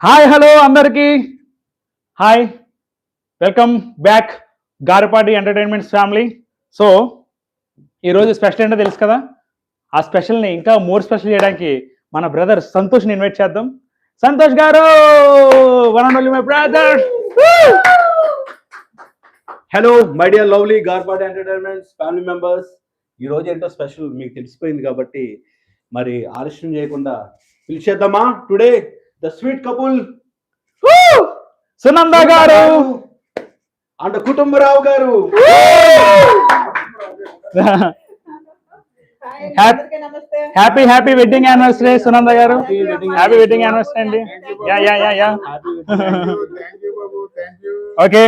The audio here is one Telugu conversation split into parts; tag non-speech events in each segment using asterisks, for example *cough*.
హాయ్ హలో అందరికి. Hi welcome back Garapati entertainments family so ఈరోజు స్పెషల్ ఏంటో తెలుసు కదా? ఆ స్పెషల్ని ఇంకా మోర్ స్పెషల్ చేయడానికి మన బ్రదర్ సంతోష్ని ఇన్వైట్ చేద్దాం. Santosh garu one and only my brother hello my dear lovely గార్బాడ్ entertainments family members ఈ రోజు ఏంటో స్పెషల్ మీకు తెలిసిపోయింది కాబట్టి మరి ఆలస్యం చేయకుండా పిలిచేద్దామా? Today the sweet couple Sunanda garu. And Kutumbarao garu. *laughs* Happy happy wedding anniversary Sunanda garu. Happy wedding anniversary అండి. Yeah yeah yeah yeah okay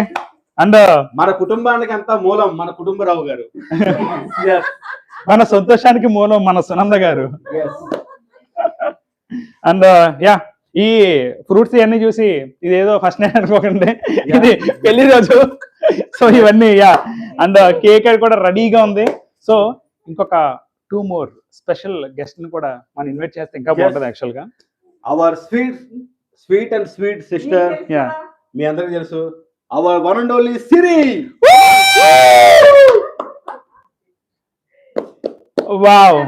and మన కుటుంబానికి అంతా మూలం? మన కుటుంబరావు గారు. *laughs* Yes, మన సంతోషానికి మూలం మన Sunanda garu. Yes. And yeah ఈ ఫ్రూట్స్ ఇవన్నీ చూసి ఇది ఏదో ఫస్ట్ నైట్ అనుకోకండి. ఇది పెళ్ళి రోజు. సో ఇవన్నీ యా అండ్ కేక్ కూడా రెడీగా ఉంది. సో ఇంకొక టూ మోర్ స్పెషల్ గెస్ట్ని కూడా మనం ఇన్వైట్ చేస్తే ఇంకా. బాగుంటుంది యాక్చువల్గా our sweet sweet and sweet sister yeah మీ అందరికి తెలుసు. Our one and only Siri wow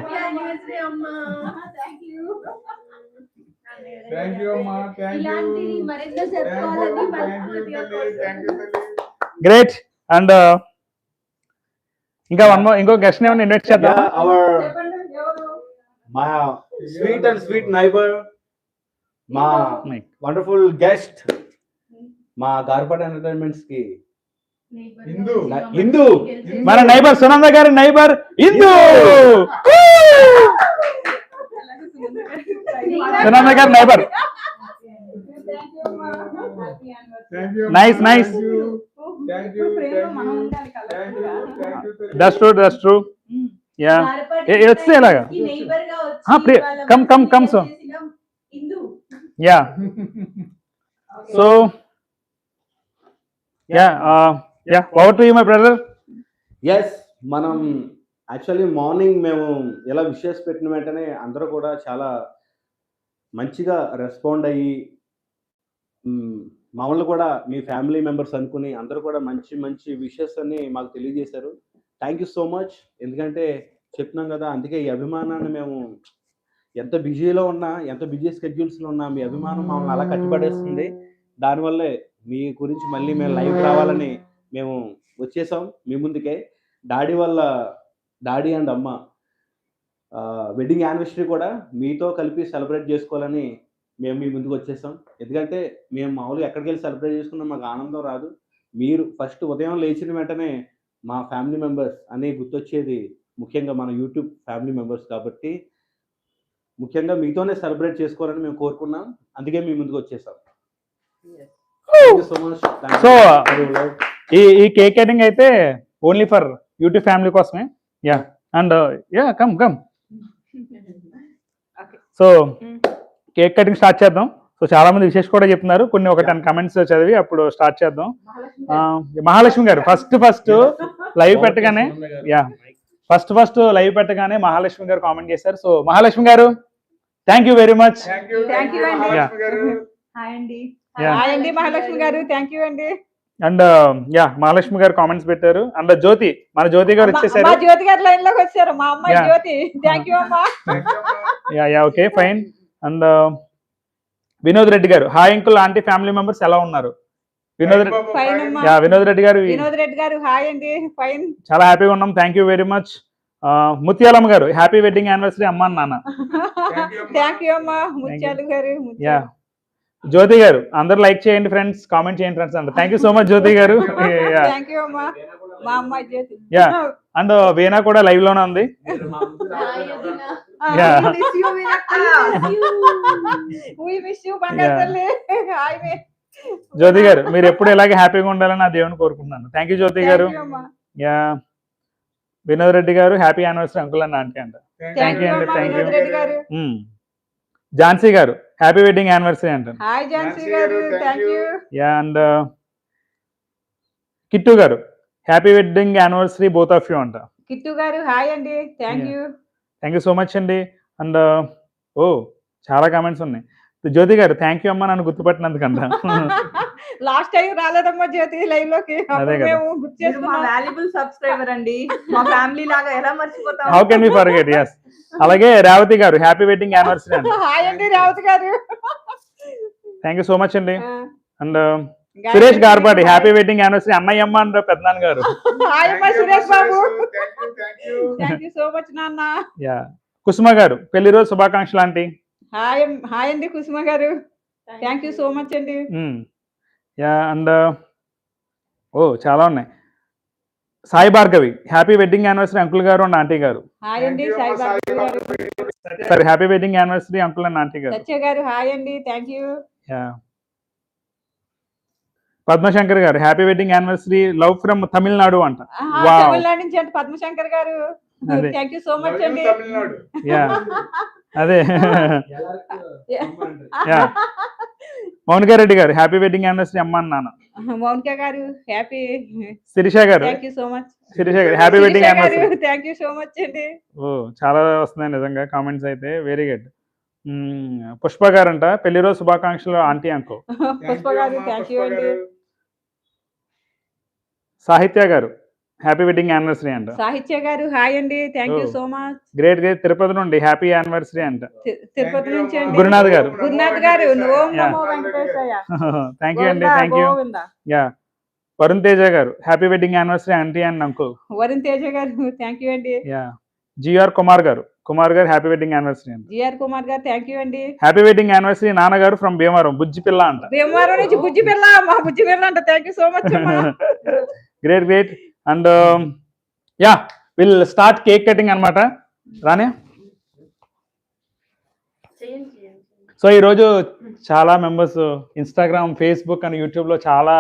thank you అమ్మా థ్యాంక్ యూ. గ్రేట్ అండ్ ఇంకా వన్ మోర్ ఇంకో గెస్ట్ని ఇన్వైట్ చేద్దాం అవర్? మా స్వీట్ అండ్ స్వీట్ నైబర్ మా. వండర్ఫుల్ గెస్ట్ మా గార్పాట్ ఎంటర్టైన్మెంట్స్కి. హిందూ. హిందూ. మన నైబర్ సునంద గారి నైబర్ ఇందు సునంద గారి నైబర్ థ్యాంక్ యూ యూ ప్రేమ మనం ఉండాలి కదా. Thank you that's true that's true so yeah yeah over to you my brother yes మనం యాక్చువల్లీ మార్నింగ్ మేము ఇలా విషెస్ పెట్టిన వెంటనే అందరూ కూడా చాలా మంచిగా రెస్పాండ్ అయ్యి మ్, మమ్మల్ని కూడా మీ ఫ్యామిలీ మెంబర్స్ అనుకుని అందరూ కూడా మంచి మంచి విషెస్ అని మాకు తెలియజేశారు. థ్యాంక్ యూ సో మచ్ ఎందుకంటే చెప్తున్నాం కదా అందుకే ఈ అభిమానాన్ని మేము ఎంత బిజీలో ఉన్నా ఎంత బిజీ స్కెడ్యూల్స్లో ఉన్నా మీ అభిమానం మమ్మల్ని అలా కట్టిపడేస్తుంది. దానివల్లే మీ గురించి మళ్ళీ మేము లైవ్ రావాలని మేము వచ్చేసాం మీ ముందుకే. డాడీ వల్ల డాడీ అండ్ అమ్మ వెడ్డింగ్ యానివర్సరీ కూడా మీతో కలిపి సెలబ్రేట్ చేసుకోవాలని మేము మీ ముందుకు వచ్చేసాం ఎందుకంటే మేము మామూలుగా ఎక్కడికి వెళ్ళి సెలబ్రేట్ చేసుకున్నా మాకు ఆనందం రాదు. మీరు ఫస్ట్ ఉదయం లేచిన వెంటనే మా ఫ్యామిలీ మెంబర్స్ అని గుర్తొచ్చేది ముఖ్యంగా మన యూట్యూబ్ ఫ్యామిలీ మెంబర్స్ కాబట్టి. ముఖ్యంగా మీతోనే సెలబ్రేట్ చేసుకోవాలని మేము కోరుకున్నాం. అందుకే మీ ముందుకు వచ్చేసాం. సో ఈ ఈ కేక్ కటింగ్ అయితే ఓన్లీ ఫర్ యూట్యూబ్ ఫ్యామిలీ కోసమే? Yeah and yeah come come. So cake cutting start చేద్దాం. సో చాలా మంది విశేష కూడా చెప్తున్నారు. కొన్ని ఒక టెన్ కమెంట్స్ చదివి అప్పుడు స్టార్ట్ చేద్దాం. Mahalakshmi garu. First first live పెట్టగానే యా ఫస్ట్ ఫస్ట్ లైవ్ పెట్టగానే మహాలక్ష్మి గారు కామెంట్ చేశారు. So Mahalakshmi garu thank you very much. Mahalakshmi garu. Hi అండి. Yeah. హాయ్ అండి మహాలక్ష్మి గారు. థ్యాంక్ యూ అండి. And yeah Mahalakshmi garu comments పెట్టారు. అండ్ జ్యోతి మన జ్యోతి గారు వచ్చేసారు. మా జ్యోతి గారు లైన్లోకి వచ్చారు. మా అమ్మాయి. జ్యోతి. థ్యాంక్ యూ అమ్మా. Yeah yeah okay fine and Vinod Reddy garu. Hi uncle aunty family members ఎలా ఉన్నారు? వినోద్ రెడ్డి బాబు, Fine fine. అమ్మా. యా వినోద్ రెడ్డి గారు వినోద్ రెడ్డి గారు హాయ్ అండి. ఫైన్ చాలా హ్యాపీగా ఉన్నాం. Thank you very much Muthyalamma garu happy wedding anniversary అమ్మ నాన్న. థ్యాంక్ యూ అమ్మా. ముత్యాలు గారు యా. జ్యోతి గారు అందరు లైక్ చేయండి ఫ్రెండ్స్ కామెంట్ చేయండి friends and thank you so much Jyothi garu. Thank you. అమ్మా. మా అమ్మాయి జ్యోతి. యా. అండ్ వీణా కూడా లైవ్లోనే ఉంది. Yeah. We miss you. తల్లి. Hi, మే. జ్యోతి గారు మీరు ఎప్పుడు ఇలాగే హ్యాపీగా ఉండాలని నా దేవుని కోరుకుంటున్నాను thank you Jyothi Thank garu you. Yeah Vinod Reddy garu happy anniversary uncle and aunty అంట థ్యాంక్ యూ you అండి, you. Garu hmm. Jhansi garu happy wedding anniversary అంటారు thank you you. Yeah and Kittu garu happy wedding anniversary both of you అంట కిట్టు గారు హాయ్ అండి thank. You thank you so much అండి. అండ్ ఓ చాలా కామెంట్స్ ఉన్నాయి. జ్యోతి గారు థ్యాంక్ యూ అమ్మా నన్ను గుర్తుపట్టినందుకంట. లాస్ట్ టైం రాలేదమ్మా జ్యోతి లైవ్లోకి. మేము గుర్తు మీరు మా చేసుకున్నాం. వాల్యుబుల్ సబ్స్క్రైబర్ అండి. మా ఫ్యామిలీ లాగా ఎలా మర్చిపోతాం? How can we forget yes అలాగే రేవతి గారు హ్యాపీ వెడ్డింగ్ యానివర్సరీ హాయ్ అండి Rawat garu. Thank you so much అండి. And Gayathri Suresh hi. Happy wedding anniversary పెద్దనాన్న గారు. హాయ్ అమ్మా సురేష్ బాబు. You thank you so much నాన్న. యా. కుసుమ గారు పెళ్ళి రోజు శుభాకాంక్షలు ఆంటీ. హాయ్ హాయ్ అండి Kusuma garu. Thank you so much అండి. యా అండ్ ఓ చాలా ఉన్నాయి. Sai Bhargavi happy wedding anniversary uncle garu and aunty garu. Hi అండి సాయి బాబు గారు. సరే happy wedding anniversary uncle and aunty garu. Satya garu hi అండి thank you yeah. Padmashankar garu happy wedding anniversary love from Tamil Nadu అంట. Wow. తమిళనాడు నుంచి అంటే పద్మశంకర్ గారు. అదే. థ్యాంక్ యూ సో మచ్ అండి. తమిళనాడు. యా. అదే. *laughs* Yeah. Mounika Reddy garu happy wedding anniversary అమ్మ అన్న నాన్న. Mounika garu happy. Sirisha garu. Thank you so much Sirisha garu happy wedding anniversary. Thank you so much అండి. ఓ చాలా వస్తున్నాయి నిజంగా కామెంట్స్ అయితే. వెరీ గుడ్ పుష్ప గారంట పెళ్ళి రోజు శుభాకాంక్షలు ఆంటీ అంకో *laughs* పుష్ప గారు థ్యాంక్ యూ అండి. సాహిత్య గారు. హ్యాపీ వెడ్డింగ్ యానివర్సరీ అంట. సాహిత్య గారు హాయ్ అండి. Thank you. So much great great Tirupati నుండి హ్యాపీ యానివర్సరీ అంట. తిరుపతి నుంచి అండి. గురునాథ్ గారు. గురునాథ్ గారు థ్యాంక్ యూ *laughs* అండి thank you Govinda. Yeah Varun Teja garu happy wedding anniversary aunty and uncle Varun Teja garu thank you అండి. Yeah G R Kumar garu Kumar garu happy wedding anniversary అంట. G R Kumar garu thank you అండి. హ్యాపీ వెడ్డింగ్ యానివర్సరీ నాన్నగారు ఫ్రమ్ భీమవరం బుజ్జి పిల్ల అంట. భీమవరం నుంచి బుజ్జి పిల్ల మా బుజ్జి పిల్ల అంట. Thank you so much great great and yeah will start cake cutting అన్నమాట. రానే సో ఈరోజు చాలా మెంబర్స్ ఇన్స్టాగ్రామ్ ఫేస్బుక్ అండ్ యూట్యూబ్లో చాలా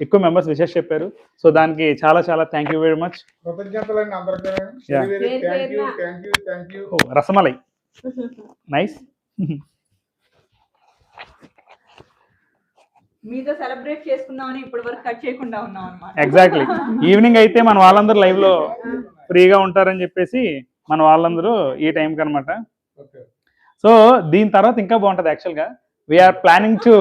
ఎక్కువ మెంబర్స్ విషెస్ చెప్పారు. సో దానికి చాలా చాలా థ్యాంక్ యూ వెరీ మచ్ కృతజ్ఞతలండి అందరికీ Yeah. వెరీ పేరు థ్యాంక్ యూ పేరున. Thank you thank you rasmalai nice మీతో సెలబ్రేట్ చేసుకుందామని ఇప్పటి వరకు కట్ చేయకుండా ఉన్నాం అనమాట ఎగ్జాక్ట్లీ ఈవినింగ్ అయితే మన వాళ్ళందరూ లైవ్లో ఫ్రీగా ఉంటారని చెప్పేసి మన వాళ్ళందరూ ఈ టైంకి అనమాట ఓకే సో దీని తర్వాత ఇంకా బాగుంటది యాక్చువల్గా. వీఆర్ ప్లానింగ్ టు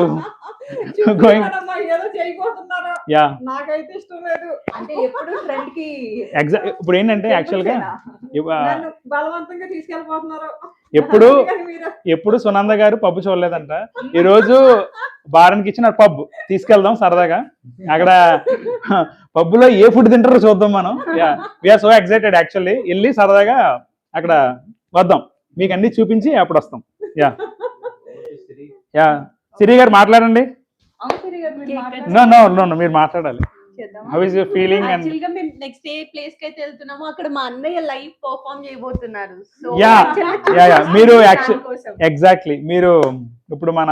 చేయబోతున్నారా? యా. నాకైతే ఇష్టం లేదు. అంటే ఎప్పుడు ఫ్రెండ్కి ఎగ్జాక్ట్ ఇప్పుడు ఏంటంటే యాక్చువల్గా బలవంతంగా తీసుకెళ్ళిపోతున్నారు. ఎప్పుడు ఎప్పుడు సునంద గారు పబ్బు చూడలేదంట. ఈ రోజు బారానికి ఇచ్చిన పబ్ తీసుకెళ్దాం సరదాగా. అక్కడ పబ్బులో ఏ ఫుడ్ తింటారో చూద్దాం మనం. Yeah. We're so excited actually వెళ్ళి సరదాగా అక్కడ వద్దాం. మీకు అన్ని చూపించి అప్పుడు వస్తాం. యా. యా. సిరి గారు మాట్లాడండి. నో నో నో నో మీరు మాట్లాడాలి. How is your feeling and యాక్చువల్గా మేము నెక్స్ట్ డే ప్లేస్కి అయితే వెళ్తున్నాము అక్కడ మా అన్నయ్య లైవ్ పర్ఫామ్ చేయబోతున్నారు. So Yeah, yeah, yeah. మీరు ఎగ్జాక్ట్లీ మీరు ఇప్పుడు మన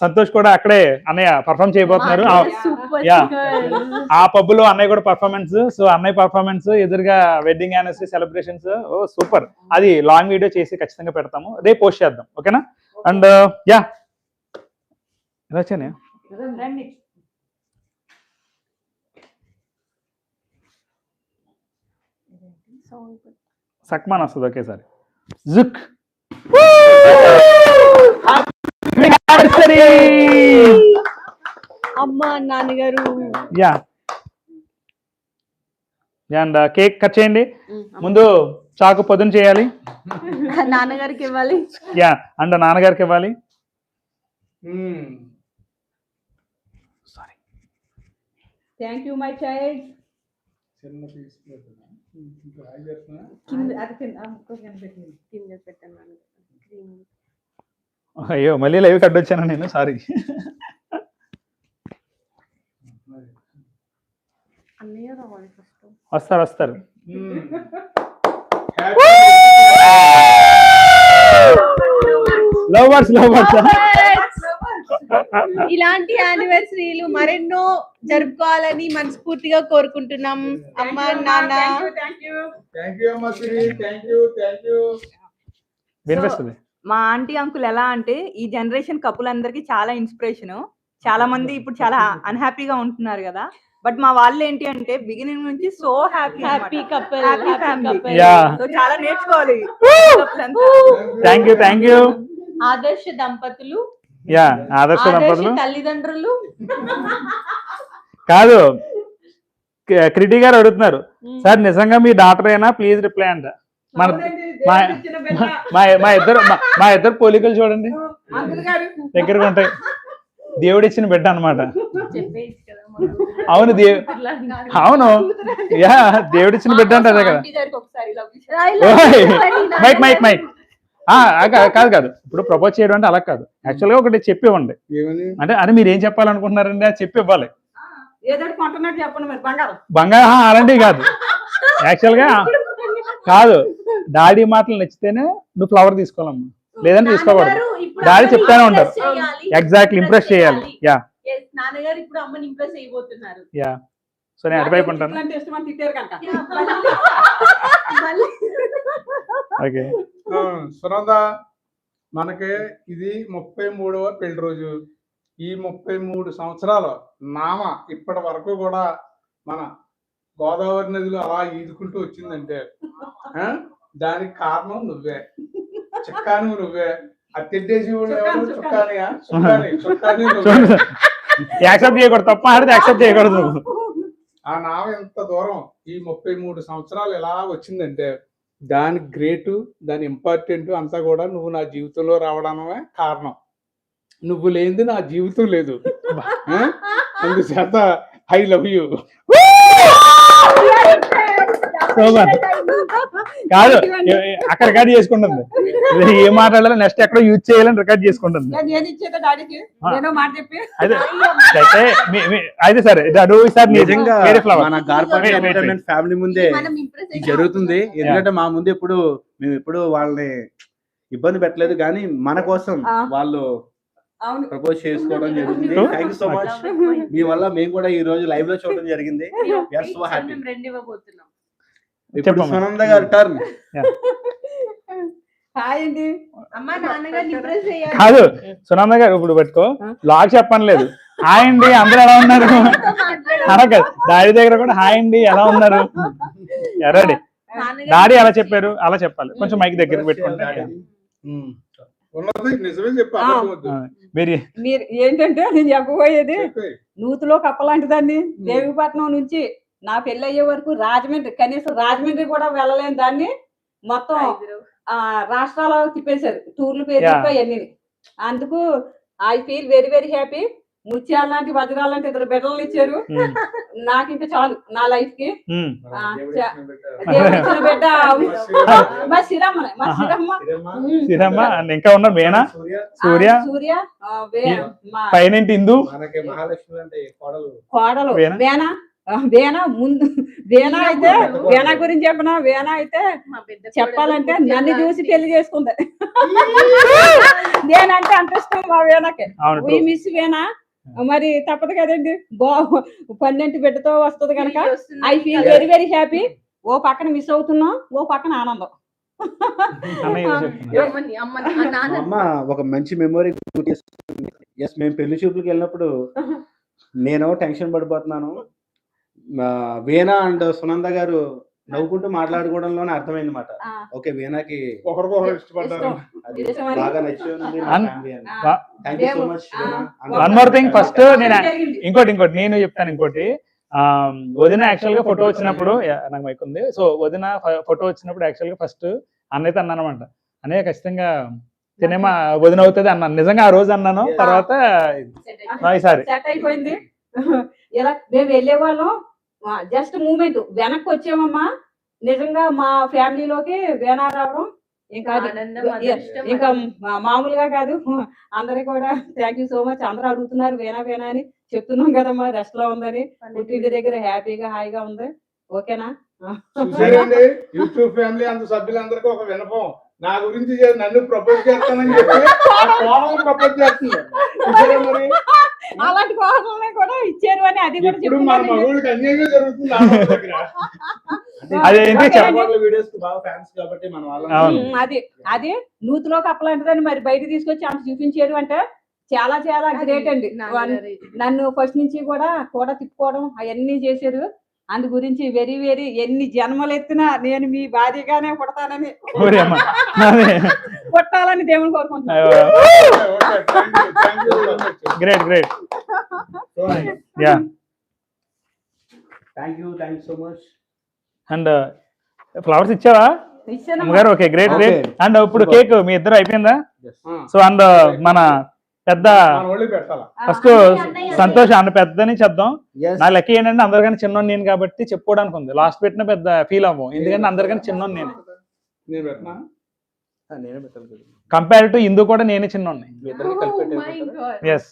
సంతోష్ కూడా అక్కడే అన్నయ్య పర్ఫామ్ చేయబోతున్నారు. ఆ- Yeah. ఆ పబ్బులో అన్నయ్య కూడా పర్ఫార్మెన్స్ సో అన్నయ్య పర్ఫార్మెన్స్ ఎదురుగా వెడ్డింగ్ యానివర్సరీ సెలబ్రేషన్స్ ఓ సూపర్ అది లాంగ్ వీడియో చేసి ఖచ్చితంగా పెడతాము. రేపు పోస్ట్ చేద్దాం. ఓకేనా అండ్ యా. రండి. సక్మాన్ వస్తుంది ఒకేసారి. జుక్. అమ్మ నాన్నగారు. యా. అండ్ కేక్ కట్ చేయండి. ముందు చాకు పొద్దున చేయాలి. నాన్నగారికి ఇవ్వాలి. యా అండ్ నాన్నగారికి ఇవ్వాలి. థ్యాంక్ యూ మై చైల్డ్ చిన్న పీస్ ఇంకా హాయ్ చేస్తున్నా. అది కింద ఆ, ఇంకోటి కనిపెట్టింది. కింద పెట్టాను నాన్నగారు. Green. అయ్యో మళ్ళీ లైవ్ కట్ వచ్చాను నేను? సారీ వస్తారు వస్తారు. లవ్ బర్డ్స్ లవ్ బర్డ్స్ ఇలాంటి యానివర్సరీలు మరెన్నో జరుపుకోవాలని మనస్ఫూర్తిగా కోరుకుంటున్నాం. అమ్మ నాన్న. మా ఆంటీ అంకుల్ ఎలా అంటే ఈ జనరేషన్ కపుల్ అందరికి చాలా ఇన్స్పిరేషన్. చాలా మంది ఇప్పుడు చాలా అన్హ్యాపీగా ఉంటున్నారు కదా. బట్ మా వాళ్ళు ఏంటి అంటే బిగినింగ్ నుంచి so happy happy couple happy. So చాలా నేర్చుకోవాలి. థ్యాంక్ యూ థ్యాంక్ యూ ఆదర్శ దంపతులు. యా ఆదర్శ దంపతులు. తల్లిదండ్రులు. కాదు క్రిటి గారు అడుగుతున్నారు. సార్ నిజంగా మీ డాక్టర్ అయినా ప్లీజ్ రిప్లై అంట. మన మా మా మా ఇద్దరు మా- మా ఇద్దరు పోలికలు చూడండి. అంకుల్ గారు. దగ్గరగా ఉంటాయి. దేవుడు ఇచ్చిన బిడ్డ అన్నమాట. చెప్పేసి కదా మా *laughs* అవును దేవ్. అవును. యా దేవుడు ఇచ్చిన బిడ్డ అంటే అదే కదా. Mic mic mic. ఆ, ఆ, కా- కాదు కాదు. ఇప్పుడు ప్రపోజ్ చేయడం అంటే అలా కాదు. యాక్చువల్గా ఒకటి చెప్పి ఇవ్వండి. ఏమని? అంటే అని మీరు ఏం చెప్పాలనుకుంటున్నారండి? అది చెప్పి ఇవ్వాలి. ఏదో ఒకటి కొంటున్నట్టు చెప్పండి మరి బంగారం. అలాంటివి కాదు. యాక్చువల్గా కాదు. డాడీ మాటలు నచ్చితేనే నువ్వు ఫ్లవర్ తీసుకోవాలమ్మా. లేదంటే తీసుకోకూడదు. డాడీ చెప్తానే ఉంటారు. ఎగ్జాక్ట్లీ ఇంప్రెస్ చేయాలి. యా Yes, నాన్నగారు ఇప్పుడు అమ్మని ఇంప్రెస్ అయిపోతున్నారు యా సో నేను అటువైపు ఉంటాను. ఓకే సునంద మనకి ఇది ముప్పై మూడవ పెళ్ళి రోజు. ఈ ముప్పై మూడు సంవత్సరాలు నామ ఇప్పటి వరకు కూడా మన గోదావరి నదిలో అలా ఈదుకుంటూ వచ్చిందంటే ఆ, దానికి కారణం నువ్వే. చుక్కాను నువ్వే. యాక్సెప్ట్ చేయకూడదు తప్ప ఆడితే యాక్సెప్ట్ చేయకూడదు ఆ నామ ఎంత దూరం ఈ ముప్పై మూడు సంవత్సరాలు ఎలా వచ్చిందంటే దాని గ్రేటు దాని ఇంపార్టెంట్ అంతా కూడా నువ్వు నా జీవితంలో రావడమే కారణం. నువ్వు లేనిది నా జీవితం లేదు? అందుచేత ఐ లవ్ యూ. సూపర్ కాదు అక్కడ రికార్డ్ చేసుకుంటుంది. ఏం మాట్లాడాలో నెక్స్ట్ ఎక్కడో యూజ్ చేయాలని రికార్డ్ చేసుకుంటుంది. అయితే అయితే సరే ఇది అడుగు సార్ నిజంగా మన ఫ్యామిలీ ముందే మనం ఇంప్రెస్ ఇది జరుగుతుంది. ఎందుకంటే మా ముందు ఎప్పుడు మేము ఎప్పుడు వాళ్ళని ఇబ్బంది పెట్టలేదు. కానీ మన కోసం. వాళ్ళు ప్రపోజ్ చేసుకోవడం True. Thank you so much మీ వల్ల మేము కూడా ఈ రోజు లైవ్లో చూడడం జరిగింది. *laughs* ఇప్పుడు. సునంద గారి టర్న్ హాయ్ అండి. అమ్మ నాన్నగారిని ఇంప్రెస్ చేయాలి. కాదు సునంద గారు ఇప్పుడు పెట్టుకో. లాగ్ చెప్పని లేదు హాయ్ అండి అందరూ ఎలా ఉన్నారు? *laughs* అలా కాదు డాడీ దగ్గర కూడా హాయ్ అండి ఎలా ఉన్నారు? *laughs* రెడీ నాన్నగారు డాడీ అలా చెప్పారు అలా చెప్పాలి. కొంచెం మైక్ దగ్గర పెట్టుకుంటే. మీరు మీరు ఏంటంటే నేను చెప్పబోయేది. నూతిలో కప్పలాంటి దాన్ని దేవిపట్నం నుంచి నా పెళ్ళి అయ్యే వరకు రాజమండ్రి కనీసం రాజమండ్రి కూడా వెళ్ళలేని దాన్ని మొత్తం ఆ రాష్ట్రాల తిప్పేశారు. టూర్లు పేరు అన్ని అందుకు I feel very very happy. ముత్యాల లాంటి వజ్రాలు లాంటి ఇద్దరు బిడ్డలు ఇచ్చారు. నాకు ఇంకా చాలు నా లైఫ్కి. బిడ్డ. మా సిరమ్మ మా and ఇంకా ఉన్నారు మేనా? సూర్య. సూర్య? పైనేంటి ఇందు? మనకి మహాలక్ష్మి అంటే కోడలు. కోడలు. వేణ? వేణ ఆ, వేణ ముందు. వేణ అయితే వేణ గురించి చెప్పనా? వేణ అయితే చెప్పాలంటే నన్ను చూసి పెళ్ళి చేసుకుంది. *laughs* *laughs* నేనంటే అంత ఇష్టం మా వేణకి. అవును వీ మిస్ వేణ. మరి తప్పదు కదండి. బా పన్నెండు బిడ్డతో వస్తుంది కనుక. I feel very very happy ఓ పక్కన మిస్ అవుతున్నాం ఓ పక్కన ఆనందం. అమ్మ ఒక మంచి మెమొరీ ఎస్ మేము పెళ్ళి చూపులకు వెళ్ళినప్పుడు నేను టెన్షన్ పడిపోతున్నాను. వీణ అండ్ సునంద గారు నవ్వుకుంటూ మాట్లాడుకోవడంలోనే అర్థమైంది మాట ఓకే వీణకి ఒకరికొకరు ఇష్టపడ్డారు. బాగా అన్- thank you so much One more thing, first నేను. ఇంకోటి ఇంకోటి నేను చెప్తాను ఇంకోటి. ఆ వదిన యాక్చువల్గా ఫోటో వచ్చినప్పుడు నాకు మైక్ ఉంది. సో వదిన ఫోటో వచ్చినప్పుడు యాక్చువల్గా ఫస్ట్ అన్నయ్యతో అన్నాను అనమాట అన్నయ్య ఖచ్చితంగా సినిమా వదిన అవుతుంది అన్నాను. నిజంగా ఆ రోజు అన్నాను. తర్వాత ఈసారి సెట్ అయిపోయింది. *laughs* ఇలా మేము వెళ్ళే వాళ్ళం జస్ట్ మూమెంట్ వెనక్కి వచ్చామమ్మా నిజంగా మా ఫ్యామిలీలోకి వేనా రావడం ఇంకా ఇంకా మామూలుగా కాదు. అందరికి కూడా థ్యాంక్ యూ సో మచ్ అందరూ అడుగుతున్నారు వేనా వేనా అని చెప్తున్నాం కదమ్మా రెస్ట్లో ఉందని. పుట్టింటి దగ్గర హ్యాపీగా హాయిగా ఉంది. ఓకేనా? చూసారండి యూట్యూబ్ ఫ్యామిలీ అంత సభ్యులందరికీ ఒక వినపం నా గురించి నన్ను ప్రపోజ్ చేస్తానని చెప్పి ప్రపోజ్ చేస్తుంది. అలాంటి కోడల్ని కూడా ఇచ్చారు అని అది కూడా చెప్తున్నాను. *laughs* అది అది నూతిలో కప్పలాంటిదని మరి బయట తీసుకొచ్చి అంత చూపించారు అంటే చాలా చాలా గ్రేట్ అండి. నన్ను ఫస్ట్ నుంచి కూడా కూడా తిప్పుకోవడం అవన్నీ చేశారు. అందు గురించి వెరీ వెరీ ఎన్ని జన్మలు ఎత్తినా నేను మీ భార్యగానే పుడతానని. పుట్టాలని దేవుని కోరుకుంటున్నాను. Great great yeah thank you thank so much and flowers ఇచ్చావా. అమ్మగారు ఓకే గ్రేట్. గ్రేట్ అండ్ ఇప్పుడు. కేక్ మీ ఇద్దరు అయిపోయిందా? సో అండ్ మన పెద్ద మన పెట్టాలా? ఫస్ట్ సంతోష్ అన్న పెద్దని చెప్దాం. నా లెక్క ఏంటంటే అందరికన్నా చిన్నోడు నేను కాబట్టి చెప్పుకోవడానికి ఉంది. లాస్ట్ పెట్టిన పెద్ద ఫీల్ అవ్వం. ఎందుకంటే అందరికన్నా చిన్నోడు నేను. నేను పెట్టినా నేనే పెట్టాలి కదా. కంపేర్ టు ఇందు కూడా నేనే మీ ఇద్దరిని Oh కలిపి my పెట్టేయమంటారా? God. ఎస్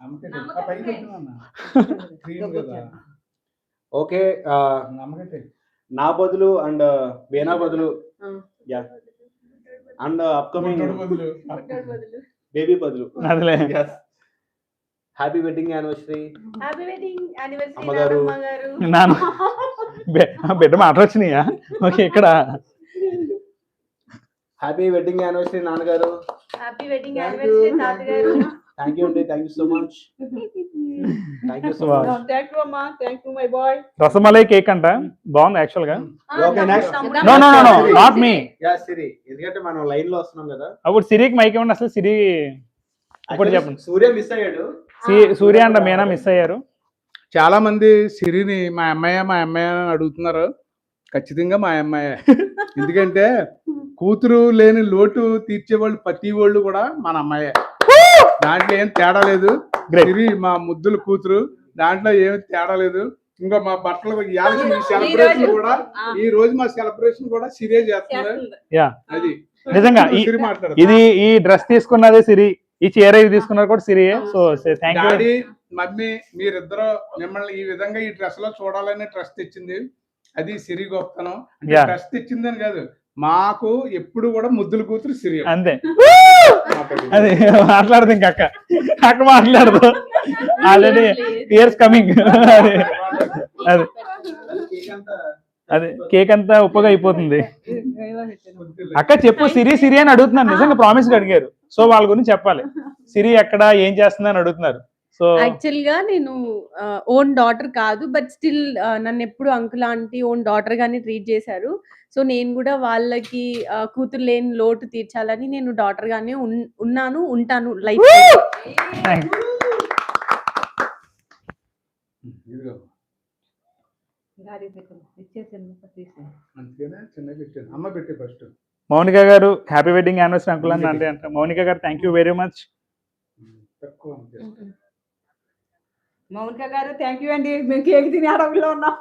నమ్మకం ఆ పైకి పెట్టినా అన్న. *laughs* Cream కదా. ఓకే ఆ, నమ్మకం నా బదులు అండ్ వేనా బదులు. అండ్ అప్కమింగ్ బదులు. పుట్టాడు బదులు. బేబీ బదులు. అదిలే. Happy wedding anniversary happy wedding anniversary అమ్మగారు. నాన్న. బె- బిడ్డ మాట వచ్చినాయా? ఓకే ఇక్కడ. హ్యాపీ వెడ్డింగ్ యానివర్సరీ నాన్నగారు. Happy wedding Thank anniversary you, తాతగారు. థ్యాంక్ యూ అండి thank you so much thank you so. Much thank you అమ్మా thank you my boy rasmalai cake అంట. బాగుంది యాక్చువల్గా. next. తమ్ముడు- no no no no not me yeah Siri. ఎందుకంటే మనం లైన్లో వస్తున్నాం కదా. అప్పుడు సిరికి మైక్ ఇవ్వండి అసలు సిరి ఇప్పుడు Actually, చెప్పండి. సూర్య మిస్ అయ్యాడు. సి- సూర్య అండ్ మీనా మిస్ అయ్యారు. చాలా మంది సిరిని మా అమ్మాయి మా అమ్మాయి అని అడుగుతున్నారు. ఖచ్చితంగా మా అమ్మాయి. *laughs* ఎందుకంటే కూతురు లేని లోటు తీర్చేవాళ్ళు ప్రతి వాళ్ళు కూడా మన అమ్మాయే. దాంట్లో ఏం తేడా లేదు. సిరి మా ముద్దుల కూతురు దాంట్లో ఏమి తేడా లేదు. ఇంకా మా బట్టలు సెలబ్రేషన్ కూడా. ఈ రోజు మా సెలబ్రేషన్ కూడా సిరే యా. అది. నిజంగా ఈ- సిరి మాట్లాడు ఇది ఈ డ్రెస్ తీసుకున్నదే సిరి ఈ చీర ఇది తీసుకున్నది కూడా సిరియే సో థ్యాంక్ యూ మమ్మీ మీరిద్దరు మిమ్మల్ని ఈ విధంగా ఈ డ్రెస్లో చూడాలని డ్రెస్ తెచ్చింది. అది సిరి గొప్పతనం. డ్రెస్ తెచ్చిందని కాదు. మాకు ఎప్పుడు కూడా ముద్దుల కూతురు సిరి. అంతే. *laughs* అది మాట్లాడదు ఇంక అక్క అక్క మాట్లాడదు. ఆల్రెడీ ఇయర్స్ కమింగ్ అది అది. అది కేక్ అంతా ఉప్పగా అయిపోతుంది. అక్క చెప్పు సిరి సిరి అని అడుగుతున్నారు నిజంగా ప్రామిస్ అడిగారు. సో వాళ్ళ గురించి చెప్పాలి. సిరి ఎక్కడ ఏం చేస్తుంది అని అడుగుతున్నారు. సో యాక్చువల్గా నేను ఓన్ డాటర్ కాదు బట్ స్టిల్ నన్ను ఎప్పుడు అంకుల్ ఆంటీ ఓన్ డాటర్ గానే ట్రీట్ చేశారు. సో నేను కూడా వాళ్ళకి ఆ, కూతురు లేని లోటు తీర్చాలని నేను డాటర్ గానే ఉన్- ఉన్నాను ఉంటాను లైఫ్ ఇదిగో గాడి పెట్టమ్మా. ఇచ్చేసాను తీసేయండి. అందుకేనే చిన్న పెట్టాను. అమ్మ పెట్టి ఫస్ట్. మౌనిక గారు హ్యాపీ వెడ్డింగ్ యానివర్సరీ అంకుల్ అని అంటే అంట Mounika garu thank you very much తక్కువ మౌనిక గారు థ్యాంక్ యూ అండి. మేము కేక్ తిని అడవిలో ఉన్నాం.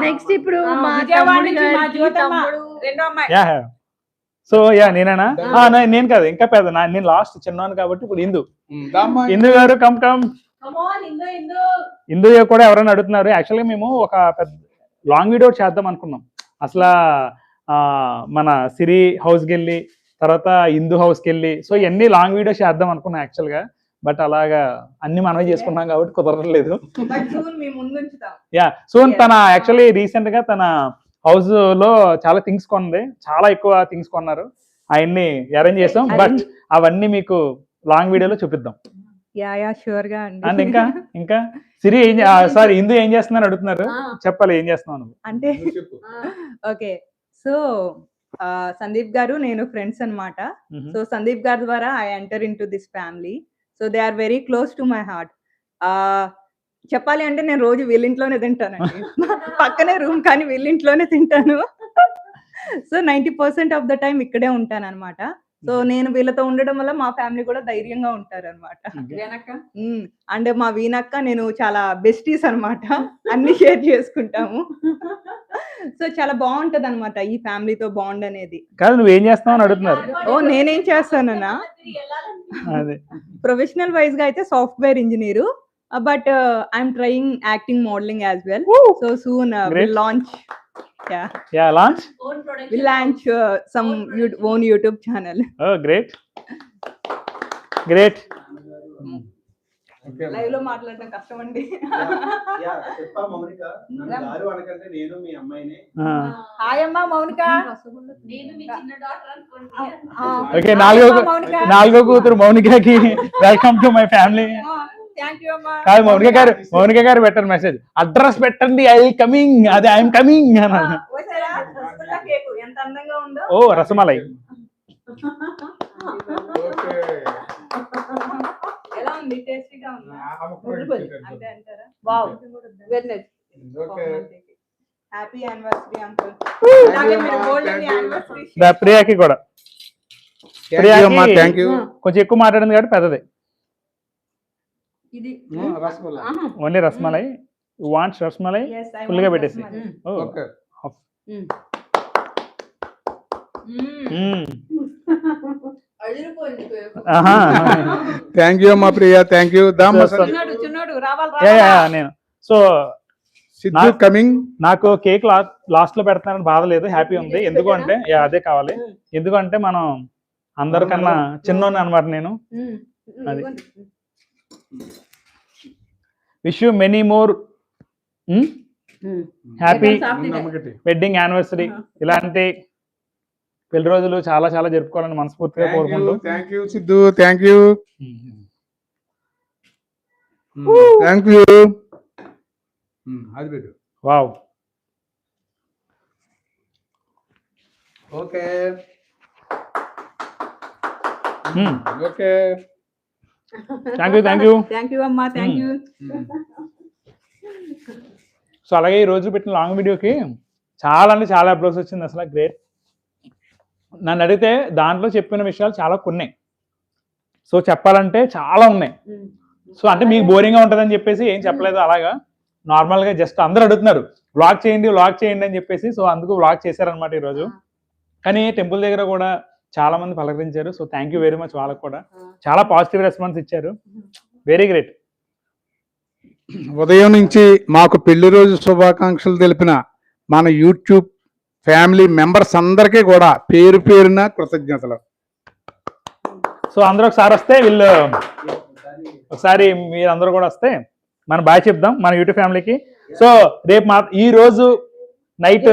నెక్స్ట్ ఇప్పుడు సో యా నేనేనా? నేను కాదు ఇంకా పెద్ద నా- నేను లాస్ట్ చిన్నాను కాబట్టి ఇప్పుడు ఇందు. ఇందు గారు కమ్ కమ్ ఇందు, ఇందు. ఇందు కూడా ఎవరైనా అడుగుతున్నారు. యాక్చువల్గా మేము ఒక పెద్ద లాంగ్ వీడియో చేద్దాం అనుకున్నాం. అసలు మన సిరి హౌస్కి వెళ్ళి తర్వాత ఇందు హౌస్కి వెళ్ళి సో ఇవన్నీ లాంగ్ వీడియో చేద్దాం అనుకున్నాం యాక్చువల్గా బట్ అలాగా అన్ని మనమే చేసుకున్నాం కాబట్టి కుదరలేదు బట్ soon మీ ముందు ఉంచుతాం యా సో తన యాక్చువల్లీ రీసెంట్గా తన హౌస్లో చాలా థింగ్స్ కొన్నది చాలా ఎక్కువ థింగ్స్ కొన్నారు. అవన్నీ అరేంజ్ చేసాం బట్ అవన్నీ మీకు లాంగ్ వీడియోలో చూపిద్దాం. యా యా షూర్గా అండి. ఇంకా ఇంకా? సిరి ఏం సారీ ఇందు ఏం చేస్తుందని అడుగుతున్నారు. చెప్పాలి ఏం చేస్తున్నావు నువ్వు? అంటే. ఓకే సో సందీప్ గారు నేను ఫ్రెండ్స్ అన్నమాట. మ్మ్. సో సందీప్ గారి ద్వారా I enter into this family. So they are very close to my heart. చెప్పాలి అంటే నేను రోజు వీళ్ళింట్లోనే తింటానండి. *laughs* పక్కనే రూమ్ కానీ వీళ్ళింట్లోనే తింటాను. So ninety percent of the time ఇక్కడే ఉంటాను అనమాట సో నేను వీళ్ళతో ఉండడం వల్ల మా ఫ్యామిలీ కూడా ధైర్యంగా ఉంటారు అనమాట అండ్ మా వీణక్క నేను చాలా బెస్టీస్ అన్నమాట. అన్ని షేర్ చేసుకుంటాము. సో చాలా బాగుంటది అనమాట ఈ ఫ్యామిలీతో బాండ్ అనేది. కాదు నువ్వు ఏం చేస్తున్నావు అని అడుగుతున్నారు. ఓ నేనేం చేస్తానన్నా? అదే ప్రొఫెషనల్ వైజ్గా అయితే software engineer but I'm trying acting modelling as well so soon launch yeah yeah launch Own production. Will launch some own YouTube channel oh great great okay లైవ్లో మాట్లాడడం కష్టం అండి. యా, చెప్పా మౌనిక. నన్ను గారు అనకంటే నేను మీ అమ్మాయిని. హాయ్ అమ్మా మౌనిక. ఆ, ఓకే హాయ్ నాలుగో అమ్మా, మౌనిక. నాలుగో కూతురు మౌనికకి వెల్కమ్ టు మై ఫ్యామిలీ కాదు మౌనిక గారు మౌనిక గారు పెట్టండి మెసేజ్ అడ్రస్ పెట్టండి ఐ కమింగ్ అదే ఐఎమ్ కమింగ్ ఆ, వచ్చారా? రసగుల్లా కేకు ఎంత అందంగా ఉందో. ఓ రసమలై. ఓకే ఎలా ఉంది? టేస్టీగా ఉందా? అంతే అంటారా? Wow very nice okay happy anniversary uncle you, అలాగే అమ్మా. మీరు గోల్డెన్ Thank you. యానివర్సరీ ప్రియాకి కూడా. థ్యాంక్ యూ అమ్మా. థ్యాంక్ యూ కొంచెం ఎక్కువ మాట్లాడింది కాబట్టి పెద్దది. ఇది. Only rasmalai wants rasmalai Full గా పెట్టేసి. ఓకే. థ్యాంక్ యూ అమ్మా ప్రియా థ్యాంక్ యూ నేను. సో సిద్ధు నా- కమింగ్ నాకు కేక్ లాస్ట్లో పెడతానని బాధ లేదు హ్యాపీ ఉంది. ఎందుకు అంటే యా, అదే కావాలి. ఎందుకంటే మనం అందరికన్నా చిన్నోని అనమాట నేను. అది. Wish you many more. Happy wedding anniversary ఇలాంటి పెళ్ళి రోజులు చాలా చాలా జరుపుకోవాలని మనస్ఫూర్తిగా కోరుకుంటూ. Thank you Siddhu thank you thank you అది పెట్టు. Wow okay. Okay thank you thank you thank you అమ్మా థ్యాంక్ యూ సో అలాగే ఈ రోజు పెట్టిన లాంగ్ వీడియోకి చాలా అంటే చాలా అప్లోడ్స్ వచ్చింది అసలు. గ్రేట్ నన్ను అడిగితే దాంట్లో చెప్పిన విషయాలు చాలా కొన్ని. సో చెప్పాలంటే చాలా ఉన్నాయి. సో అంటే మీకు బోరింగ్గా ఉంటుందని చెప్పేసి ఏం చెప్పలేదు అలాగా. నార్మల్గా జస్ట్ అందరూ అడుగుతున్నారు. వ్లాగ్ చేయండి వ్లాగ్ చేయండి అని చెప్పేసి. సో అందుకు వ్లాగ్ చేశారనమాట ఈరోజు కానీ టెంపుల్ దగ్గర కూడా చాలా మంది పలకరించారు. So thank you very much వాళ్ళకి కూడా. చాలా పాజిటివ్ రెస్పాన్స్ ఇచ్చారు. వెరీ గ్రేట్ ఉదయం నుంచి మాకు పెళ్ళి రోజు శుభాకాంక్షలు తెలిపిన మన యూట్యూబ్ ఫ్యామిలీ మెంబర్స్ అందరికీ కూడా పేరు పేరున కృతజ్ఞతలు. సో అందరూ ఒకసారి వస్తే వీళ్ళు ఒకసారి మీరందరూ కూడా వస్తే మనం బాయ్ చెప్దాం మన యూట్యూబ్ ఫ్యామిలీకి సో రేపు మా ఈ రోజు నైట్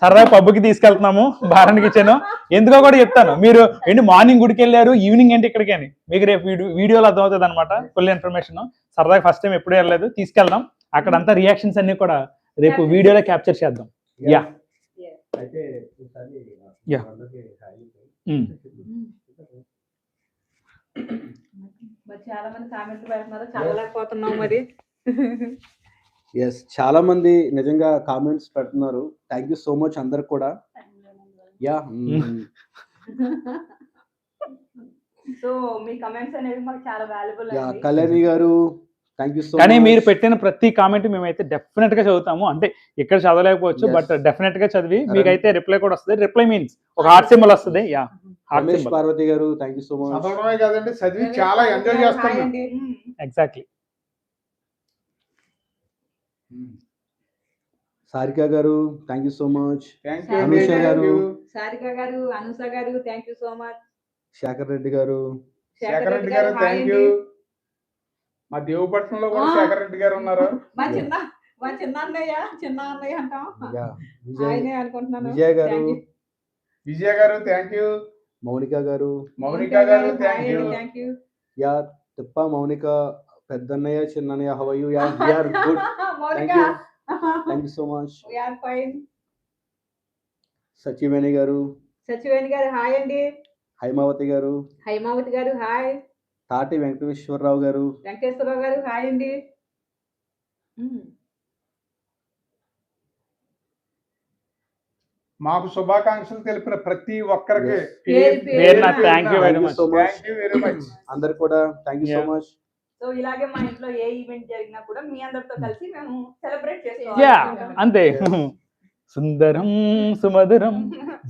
సరదా పబ్కి తీసుకెళ్తున్నాము భారానికి ఇచ్చాను. ఎందుకో కూడా చెప్తాను. మీరు ఏంటి మార్నింగ్ గుడికి వెళ్ళారు ఈవినింగ్ ఏంటి ఇక్కడికి అని? మీకు రేపు వీడియో వీడియోలో అర్థమవుతుంది అనమాట ఫుల్ ఇన్ఫర్మేషన్. సరదాగా ఫస్ట్ టైం ఎప్పుడు వెళ్ళలేదు తీసుకెళ్దాం. అక్కడంతా రియాక్షన్స్ అన్ని కూడా రేపు వీడియోలో క్యాప్చర్ చేద్దాం. Yeah um. మరి చాలా మంది కామెంట్లు పెడుతున్నారు చదవలేకపోతున్నాం మరి. ఎస్ చాలా మంది నిజంగా కామెంట్స్ పెడుతున్నారు. థ్యాంక్ యూ సో మచ్ అందరికి కూడా. యా సో *laughs* మీ కమెంట్స్ అనేవి మాకు చాలా వాల్యుబుల్ యా కళ్యాణి గారు థ్యాంక్ యూ సో కానీ మీరు పెట్టిన ప్రతి కామెంట్ మేమైతే డెఫినెట్గా చదువుతాము. అంటే ఇక్కడ చదవలేకపోవచ్చు. బట్ డెఫినెట్గా చదివి మీకైతే రిప్లై కూడా వస్తుంది. రిప్లై మీన్స్ ఒక హార్ట్ సింబల్ వస్తుంది. Yeah heart Ramesh symbol Parvati garu thank you so much చదవడమే కాదండి చదివి చాలా ఎంజాయ్ చేస్తాం exactly Sarika garu thank you so much thank you Anusha garu. Sarika garu Anusha garu thank you so much Shekar Reddy garu. Shekar Reddy గారు థ్యాంక్ యూ మా దేవుపట్నంలో కూడా. శేఖర్ రెడ్డి గారు ఉన్నారు? మా చిన్న మా చిన్న అన్నయ్య చిన్న అన్నయ్య అంటాం. యా విజయ్ ఆయనే అనుకుంటున్నాను. విజయ్ గారు. విజయ గారు thank you Mounika garu. Mounika garu thank you thank you yeah తిప్ప మౌనిక పెద్దన్నయ్య Chinnaiah how are you yeah are good Mounika thank you thank you so much we are fine. Sachiveni garu Sachiveni garu hi అండి. హైమావతి గారు హైమావతి గారు హాయ్ తాటి వెంకటేశ్వరరావు గారు వెంకటేశ్వరరావు గారు హాయ్ అండి. మాకు శుభాకాంక్షలు తెలిపిన ప్రతి ఒక్కరికి. Thank you very much you అందరికి కూడా thank you so. Much so ఇలాగే మా ఇంట్లో ఏ ఈవెంట్ జరిగినా కూడా మీ అందరితో కలిసి మేము సెలబ్రేట్ యా చేసుకోవాలి అంతే. సుందరం సుమధురం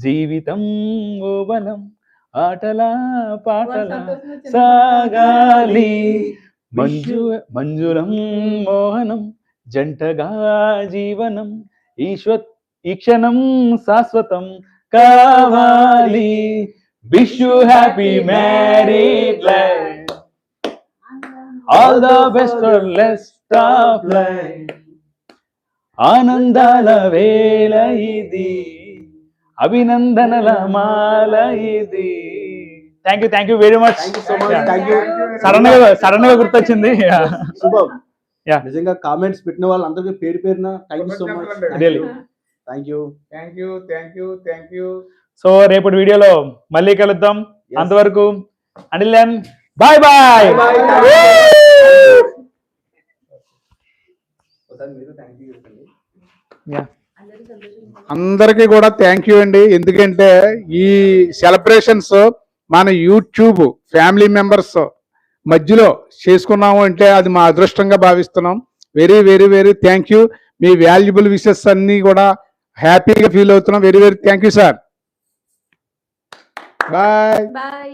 జీవితం ఓవలం ఆటలా పాటలా సాగాలి. మంజు మంజులం మోహనం జంటగా జీవనం ఈశ్వ ఈ క్షణం శాశ్వతం కావాలి. Wish you happy married life all the best for rest of life ఆనందాల వేళ ఇది. అభినందనల మాల ఇది. Thank you thank you very much thank you so much thank you సడన్గా సడన్గా గుర్తొచ్చింది. నిజంగా కామెంట్స్ పెట్టిన వాళ్ళందరికీ పేరు పేరున thank you so much. Thank you thank you thank you thank you so రేపటి వీడియోలో మళ్ళీ కలుద్దాం. అంతవరకు అండిల్ బాయ్ బాయ్ అందరికీ కూడా థ్యాంక్ యూ అండి. ఎందుకంటే ఈ సెలబ్రేషన్స్ మన యూట్యూబ్ ఫ్యామిలీ మెంబర్స్ మధ్యలో చేసుకున్నాము అంటే అది మా అదృష్టంగా భావిస్తున్నాం. Very very very thank you me valuable wishes అన్ని కూడా హ్యాపీగా ఫీల్ అవుతున్నాం. Very very thank you sir bye bye